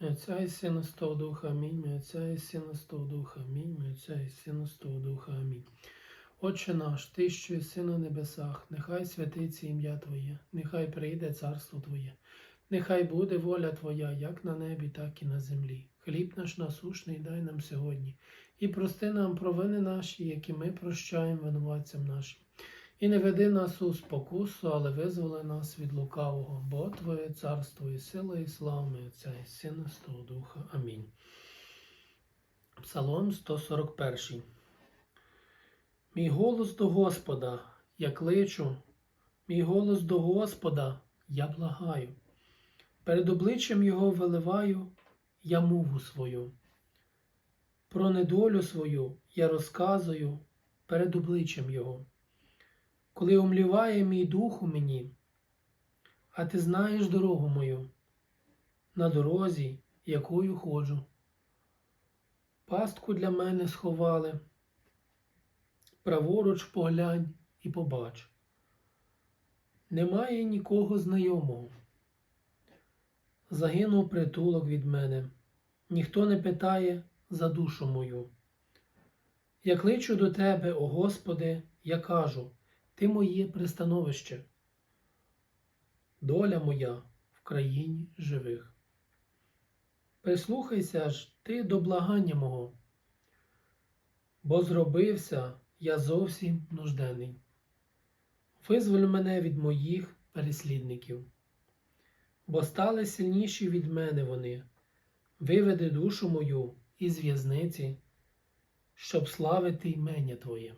Отця і Сина Святого Духа, Амінь. Отця і Сина Святого Духа, Амінь. Отця і Сина Святого Духа, Амінь. Отче наш, Ти, що єси на небесах, нехай святиться ім'я Твоє, нехай прийде царство Твоє, нехай буде воля Твоя, як на небі, так і на землі. Хліб наш насушний дай нам сьогодні, і прости нам провини наші, які ми прощаємо винуватцям нашим. І не веди нас у спокусу, але визволи нас від лукавого, бо Твоє царство і сила, і слава і Отця, і Сина, Святого Духа. Амінь. Псалом 141. Мій голос до Господа, я кличу, мій голос до Господа, я благаю. Перед обличчям Його виливаю я мову свою. Про недолю свою я розказую перед обличчям Його. Коли омліває мій дух у мені, а ти знаєш дорогу мою, на дорозі, якою ходжу. Пастку для мене сховали, праворуч поглянь і побач. Немає нікого знайомого. Загинув притулок від мене, ніхто не питає за душу мою. Я кличу до тебе, о Господи, я кажу, Ти моє пристановище, доля моя в країні живих. Прислухайся ж ти до благання мого, бо зробився я зовсім нужденний. Визволь мене від моїх переслідників, бо стали сильніші від мене вони, виведи душу мою із в'язниці, щоб славити імення Твоє.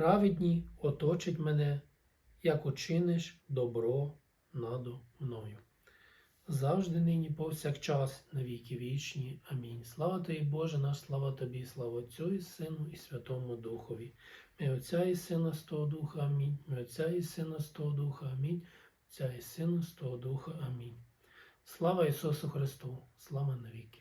Праведні оточать мене, як учиниш добро надо мною завжди нині повсякчас, на віки вічні. Амінь. Слава тобі, Боже наш, слава тобі, слава Отцю і Сину, і Святому Духові. Мій Отця і Сина з того Духа, Амінь. Мій Отця і Сина з того Духа, Амінь. Отця і Сина з того Духа, Амінь. Слава Ісусу Христу, слава навіки.